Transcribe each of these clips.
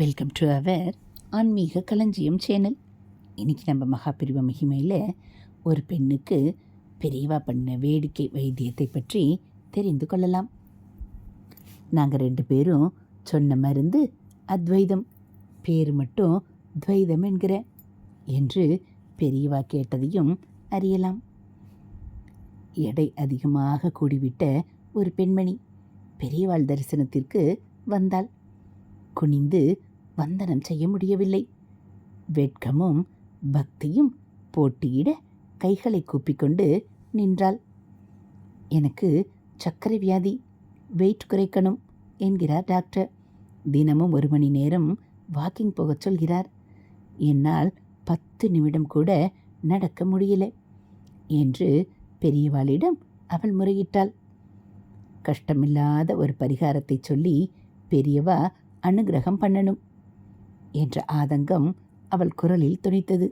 Welcome to our ஆன்மீக களஞ்சியம் channel இன்றைக்கி நம்ம மகாபிரிவ மகிமையில் ஒரு பெண்ணுக்கு பெரியவா பண்ண வேடிக்கை வைத்தியத்தை பற்றி தெரிந்து கொள்ளலாம். நாங்கள் ரெண்டு பேரும் சொன்ன மருந்து அத்வைதம் பேர் மட்டும் துவைதம் என்கிற என்று பெரியவா கேட்டதையும் அறியலாம். எடை அதிகமாக கூடிவிட்ட ஒரு பெண்மணி பெரியவாள் தரிசனத்திற்கு வந்தாள். குனிந்து வந்தனம் செய்ய முடியவில்லை. வெட்கமும் பக்தியும் போட்டியிட கைகளை கூப்பிக்கொண்டு நின்றாள். எனக்கு சர்க்கரை வியாதி வெயிட் குறைக்கணும் என்கிறார் டாக்டர் தினமும் ஒரு மணி நேரம் வாக்கிங் போகச் சொல்கிறார். என்னால் பத்து நிமிடம் கூட நடக்க முடியல என்று பெரியவாளிடம் அவள் முறையிட்டாள். கஷ்டமில்லாத ஒரு பரிகாரத்தை சொல்லி பெரியவா அனுகிரகம் பண்ணணும். என்ற ஆதங்கம் அவள் குரலில் துணித்தது.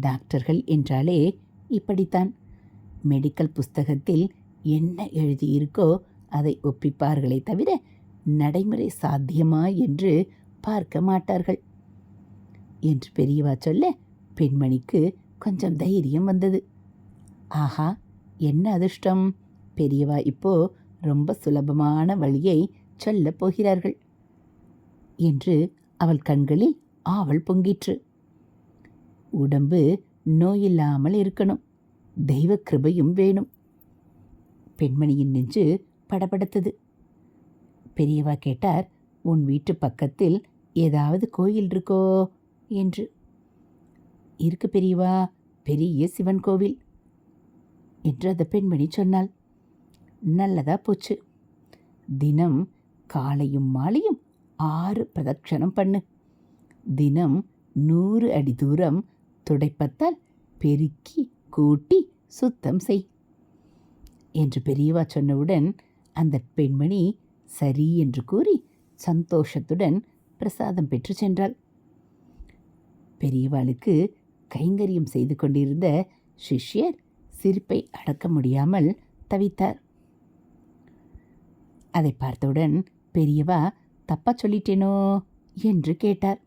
டாக்டர்கள் என்றாலே இப்படித்தான். மெடிக்கல் புஸ்தகத்தில் என்ன எழுதியிருக்கோ அதை ஒப்பிப்பார்களே தவிர நடைமுறை சாத்தியமா என்று பார்க்க மாட்டார்கள். என்று பெரியவா சொல்ல பெண்மணிக்கு கொஞ்சம் தைரியம் வந்தது. ஆஹா என்ன அதிர்ஷ்டம்? பெரியவா இப்போ ரொம்ப சுலபமான வழியை சொல்லப் போகிறார்கள். என்று அவள் கண்களில் ஆவல் பொங்கிற்று. உடம்பு நோயில்லாமல் இருக்கணும். தெய்வ கிருபையும் வேணும். பெண்மணியின் நெஞ்சு படபடத்தது. பெரியவா கேட்டார் உன் வீட்டு பக்கத்தில் ஏதாவது கோயில் இருக்கோ? என்று. இருக்கு பெரியவா பெரிய சிவன் கோவில் என்று அந்த பெண்மணி சொன்னாள். நல்லதா போச்சு. தினம் காலையும் மாலையும் ஆறு பிரதட்சணம் பண்ணு. தினம் நூறு அடி தூரம் துடைப்பத்தால் பெருக்கி கூட்டி சுத்தம் செய் என்று பெரியவா சொன்னவுடன் அந்த பெண்மணி சரி என்று கூறி சந்தோஷத்துடன் பிரசாதம் பெற்று சென்றாள். பெரியவாளுக்கு கைங்கரியம் செய்து கொண்டிருந்த சிஷ்யர் சிரிப்பை அடக்க முடியாமல் தவித்தார். அதை பார்த்தவுடன் பெரியவா தப்பா சொல்லிட்டேனோ என்று கேட்டார்.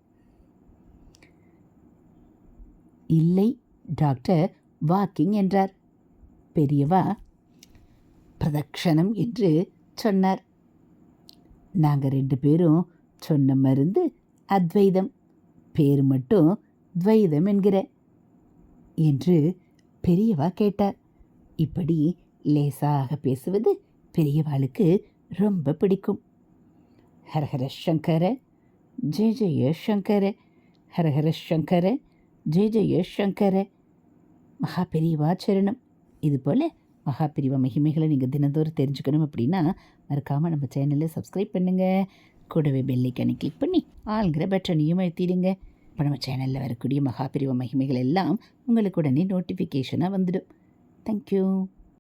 இல்லை டாக்டர் வாக்கிங் என்றார். பெரியவா பிரதக்ஷணம் என்று சொன்னார். நாங்கள் ரெண்டு பேரும் சொன்ன மருந்து அத்வைதம் பேர் மட்டும் துவைதம் என்கிற என்று பெரியவா கேட்டார். இப்படி லேசாக பேசுவது பெரியவாளுக்கு ரொம்ப பிடிக்கும். ஹரஹர சங்கர ஜெய ஜெய சங்கர ஹரஹர சங்கர ஜெய ஜெய சங்கர மகா பெரியவாச்சரணம் இது போல் மகா மகிமைகளை நீங்கள் தினந்தோறும் தெரிஞ்சுக்கணும் அப்படின்னா மறக்காமல் நம்ம சேனலை சப்ஸ்கிரைப் பண்ணுங்கள் கூடவே பெல்லைக்கனை கிளிக் பண்ணி ஆளுங்கிற பட்டனையும் அழுத்திடுங்க. இப்போ நம்ம சேனலில் வரக்கூடிய மகா மகிமைகள் எல்லாம் உங்களுக்கு உடனே நோட்டிஃபிகேஷனாக வந்துடும். தேங்க்யூ